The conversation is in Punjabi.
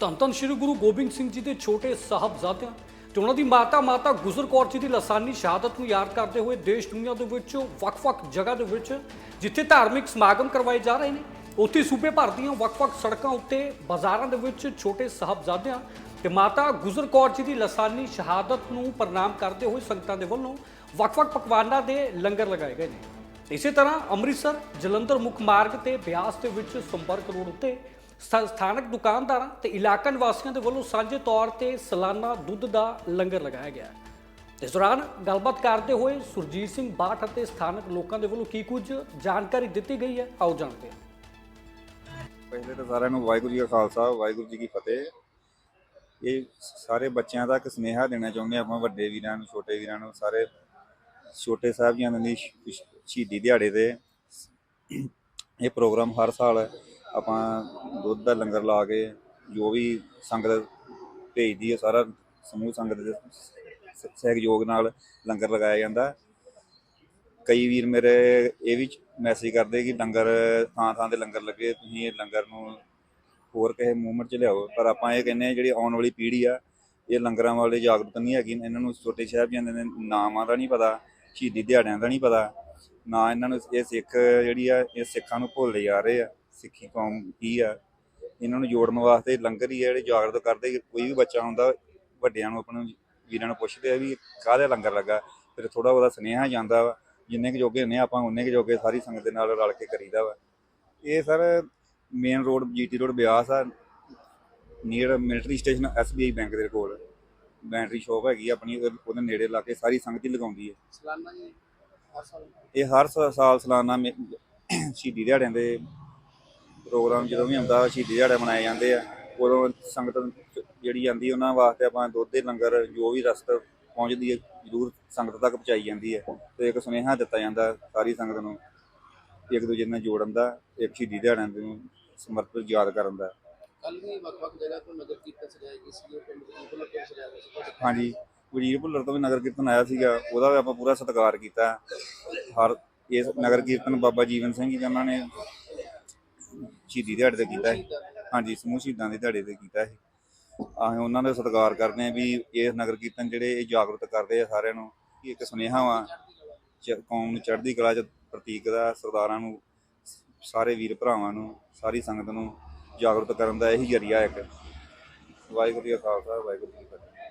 ਧੰਨ ਧੰਨ ਸ਼੍ਰੀ ਗੁਰੂ ਗੋਬਿੰਦ ਸਿੰਘ ਜੀ ਦੇ ਛੋਟੇ ਸਾਹਿਬਜ਼ਾਦਿਆਂ ਤੇ ਉਹਨਾਂ ਦੀ ਮਾਤਾ ਮਾਤਾ ਗੁਜਰ ਕੌਰ ਜੀ ਦੀ ਲਸਾਨੀ ਸ਼ਹਾਦਤ ਨੂੰ ਯਾਦ ਕਰਦੇ ਹੋਏ ਦੇਸ਼ ਦੁਨੀਆ ਦੇ ਵਿੱਚ ਵੱਖ-ਵੱਖ ਜਗ੍ਹਾ ਦੇ ਵਿੱਚ ਜਿੱਥੇ ਧਾਰਮਿਕ ਸਮਾਗਮ ਕਰਵਾਏ ਜਾ ਰਹੇ ਨੇ, ਉੱਥੇ ਸੂਬੇ ਭਰ ਦੀਆਂ ਵੱਖ-ਵੱਖ ਸੜਕਾਂ ਉੱਤੇ ਬਾਜ਼ਾਰਾਂ ਦੇ ਵਿੱਚ ਛੋਟੇ ਸਾਹਿਬਜ਼ਾਦਿਆਂ ਤੇ ਮਾਤਾ ਗੁਜਰ ਕੌਰ ਜੀ ਦੀ ਲਸਾਨੀ ਸ਼ਹਾਦਤ ਨੂੰ ਪ੍ਰਣਾਮ ਕਰਦੇ ਹੋਏ ਸੰਗਤਾਂ ਦੇ ਵੱਲੋਂ ਵੱਖ-ਵੱਖ ਪਕਵਾਨਾਂ ਦੇ ਲੰਗਰ ਲਗਾਏ ਗਏ ਨੇ। ਇਸੇ ਤਰ੍ਹਾਂ ਅੰਮ੍ਰਿਤਸਰ, ਜਲੰਧਰ ਮੁੱਖ ਮਾਰਗ ਤੇ ਬਿਆਸ ਦੇ ਵਿੱਚ ਸੰਪਰਕ ਰੋਡ ਉੱਤੇ ਸਥਾਨਕ ਦੁਕਾਨਦਾਰਾਂ ਤੇ ਇਲਾਕਾ ਨਿਵਾਸੀਆਂ ਦੇ ਵੱਲੋਂ ਸਾਂਝੇ ਤੌਰ ਤੇ ਸਾਲਾਨਾ ਦੁੱਧ ਦਾ ਲੰਗਰ ਲਗਾਇਆ ਗਿਆ ਇਸ ਦੌਰਾਨ ਗੱਲਬਾਤ ਕਰਦੇ ਹੋਏ ਸੁਰਜੀਤ ਸਿੰਘ ਬਾਠ ਅਤੇ ਸਥਾਨਕ ਲੋਕਾਂ ਦੇ ਵੱਲੋਂ ਕੀ ਕੁਝ ਜਾਣਕਾਰੀ ਦਿੱਤੀ ਗਈ ਹੈ, ਆਓ ਜਾਣਦੇ ਹਾਂ। ਪਹਿਲੇ ਤਾਂ ਸਾਰਿਆਂ ਨੂੰ ਵਾਹਿਗੁਰੂ ਜੀ ਕਾ ਖਾਲਸਾ, ਵਾਹਿਗੁਰੂ ਜੀ ਕੀ ਫਤਿਹ। ਇਹ ਸਾਰੇ ਬੱਚਿਆਂ ਦਾ ਇੱਕ ਸੁਨੇਹਾ ਦੇਣਾ ਚਾਹੁੰਦੇ ਆਪਾਂ, ਵੱਡੇ ਵੀਰਾਂ ਨੂੰ, ਛੋਟੇ ਵੀਰਾਂ ਨੂੰ, ਸਾਰੇ ਛੋਟੇ ਸਾਹਿਬਜ਼ਾਦਿਆਂ ਦੀ ਸ਼ਹੀਦੀ ਦਿਹਾੜੇ ਤੇ। ਇਹ ਪ੍ਰੋਗਰਾਮ ਹਰ ਸਾਲ ਆਪਾਂ ਦੁੱਧ ਦਾ ਲੰਗਰ ਲਾ ਕੇ ਜੋ ਵੀ ਸੰਗਤ ਭੇਜਦੀ ਹੈ, ਸਾਰਾ ਸਮੂਹ ਸੰਗਤ ਦੇ ਸ- ਸਹਿਯੋਗ ਨਾਲ ਲੰਗਰ ਲਗਾਇਆ ਜਾਂਦਾ। ਕਈ ਵੀਰ ਮੇਰੇ ਇਹ ਵੀ ਮੈਸੇਜ ਕਰਦੇ ਕਿ ਲੰਗਰ ਥਾਂ ਥਾਂ ਤੇ ਲੰਗਰ ਲੱਗੇ, ਤੁਸੀਂ ਇਹ ਲੰਗਰ ਨੂੰ ਹੋਰ ਕਿਸੇ ਮੂਵਮੈਂਟ 'ਚ ਲਿਆਓ। ਪਰ ਆਪਾਂ ਇਹ ਕਹਿੰਦੇ ਹਾਂ, ਜਿਹੜੀ ਆਉਣ ਵਾਲੀ ਪੀੜ੍ਹੀ ਆ, ਇਹ ਲੰਗਰਾਂ ਵਾਲੇ ਜਾਗਰੂਕ ਨਹੀਂ ਹੈਗੀ। ਇਹਨਾਂ ਨੂੰ ਛੋਟੇ ਸਾਹਿਬਜ਼ਾਦਿਆਂ ਦੇ ਨਾਮਾਂ ਦਾ ਨਹੀਂ ਪਤਾ, ਸ਼ਹੀਦੀ ਦਿਹਾੜਿਆਂ ਦਾ ਨਹੀਂ ਪਤਾ। ਨਾ ਇਹਨਾਂ ਨੂੰ ਇਹ ਸਿੱਖ ਜਿਹੜੀ ਆ, ਇਹ ਸਿੱਖਾਂ ਨੂੰ ਭੁੱਲਦੇ ਜਾ ਰਹੇ ਆ। ਸਿੱਖੀ ਕੌਮ ਕੀ ਆ। ਇਹਨਾਂ ਨੂੰ ਜੋੜਨ ਵਾਸਤੇ ਲੰਗਰ ਹੀ ਆ ਜਿਹੜੇ ਜਾਗਰੂਕ ਕਰਦੇ। ਕੋਈ ਵੀ ਬੱਚਾ ਹੁੰਦਾ ਵੱਡਿਆਂ ਨੂੰ ਆਪਣੇ ਵੀਰਾਂ ਨੂੰ ਪੁੱਛਦੇ ਆ ਵੀ ਕਾਹਦੇ ਲੰਗਰ ਲੱਗਾ। ਫਿਰ ਥੋੜਾ ਬਹੁਤਾ ਸੁਨੇਹਾ ਜਾਂਦਾ ਵਾ। ਜਿੰਨੇ ਕੁ ਜੋਗੇ ਹੁੰਨੇ ਆ, ਆਪਾਂ ਉਹਨੇ ਕੁ ਜੋਗੇ ਸਾਰੀ ਸੰਗਤ ਦੇ ਨਾਲ ਰਲ ਕੇ ਕਰੀਦਾ ਵਾ। ਇਹ sir main road GT road Beas ਆ। Near military station SBI bank ਦੇ ਕੋਲ। ਬੈਟਰੀ ਸ਼ੋਪ ਹੈਗੀ ਆਪਣੀ ਉਹਦੇ ਨੇੜੇ ਲਾ ਕੇ ਸਾਰੀ ਸੰਗਤ ਹੀ ਲਗਾਉਂਦੀ ਹੈ ਸਲਾਨਾ ਜੀ ਹਰ ਸਾਲ? ਇਹ ਹਰ ਸਾਲ ਸਾਲਾਨਾ ਸ਼ਹੀਦੀ ਦਿਹਾੜਿਆਂ ਦੇ ਪ੍ਰੋਗਰਾਮ ਜਦੋਂ ਵੀ ਆਉਂਦਾ ਸ਼ਹੀਦੀ ਦਿਹਾੜੇ ਮਨਾਏ ਜਾਂਦੇ ਆ ਉਦੋਂ ਸੰਗਤ ਜਿਹੜੀ ਆਂਦੀ ਉਹਨਾਂ ਵਾਸਤੇ ਆਪਾਂ ਦੁੱਧ ਦੇ ਲੰਗਰ ਜੋ ਵੀ ਰਸਤ ਪਹੁੰਚਦੀ ਹੈ ਜ਼ਰੂਰ ਸੰਗਤ ਤੱਕ ਪਹੁੰਚਾਈ ਜਾਂਦੀ ਹੈ ਤੇ ਇੱਕ ਸੁਨੇਹਾ ਦਿੱਤਾ ਜਾਂਦਾ ਸਾਰੀ ਸੰਗਤ ਨੂੰ ਇੱਕ ਦੂਜੇ ਨਾਲ ਜੋੜਨ ਦਾ ਇੱਕ ਸ਼ਹੀਦੀ ਦਿਹਾੜਿਆਂ ਨੂੰ ਸਮਰਪਿਤ ਯਾਦ ਕਰਨ ਦਾ। ਕੱਲ ਵੀ ਵੱਖ-ਵੱਖ ਜਗ੍ਹਾ ਤੋਂ ਨਗਰ ਕੀਰਤਨ ਸਜਾਇਆ ਗਿਆ ਸੀ ਪਿੰਡ ਦੇ ਕੋਲ ਪਿੰਡ ਸਜਾਇਆ ਗਿਆ ਸੀ ਤੁਹਾਡੇ ਹਾਂਜੀ ਵਜੀਰ ਭੁੱਲਰ ਤੋਂ ਵੀ ਨਗਰ ਕੀਰਤਨ ਆਇਆ ਸੀਗਾ ਉਹਦਾ ਵੀ ਆਪਾਂ ਪੂਰਾ ਸਤਿਕਾਰ ਕੀਤਾ। ਹਰ ਇਸ ਨਗਰ ਕੀਰਤਨ ਬਾਬਾ ਜੀਵਨ ਸਿੰਘ ਜੀ ਉਹਨਾਂ ਨੇ ਸ਼ਹੀਦੀ ਦਿਹਾੜੇ ਤੇ ਕੀਤਾ ਹੈ ਹਾਂਜੀ ਸਮੂਹ ਸ਼ਹੀਦਾਂ ਦੇ ਦਿਹਾੜੇ ਤੇ ਕੀਤਾ ਹੈ ਅਸੀਂ ਉਹਨਾਂ ਦਾ ਸਤਿਕਾਰ ਕਰਦੇ ਹਾਂ ਵੀ ਇਹ ਨਗਰ ਕੀਰਤਨ ਜਿਹੜੇ ਇਹ ਜਾਗਰੂਕ ਕਰਦੇ ਆ ਸਾਰਿਆਂ ਨੂੰ ਕਿ ਇੱਕ ਸੁਨੇਹਾ ਵਾ ਚ- ਕੌਮ ਨੂੰ ਚੜ੍ਹਦੀ ਕਲਾ ਚ ਪ੍ਰਤੀਕ ਦਾ ਸਰਦਾਰਾਂ ਨੂੰ ਸਾਰੇ ਵੀਰ ਭਰਾਵਾਂ ਨੂੰ ਸਾਰੀ ਸੰਗਤ ਨੂੰ ਜਾਗਰੂਕ ਕਰਨ ਦਾ ਇਹੀ ਜਰੀਆ ਇੱਕ। ਵਾਹਿਗੁਰੂ ਜੀ ਕਾ ਖਾਲਸਾ ਵਾਹਿਗੁਰੂ ਜੀ ਕੀ ਫਤਿਹ।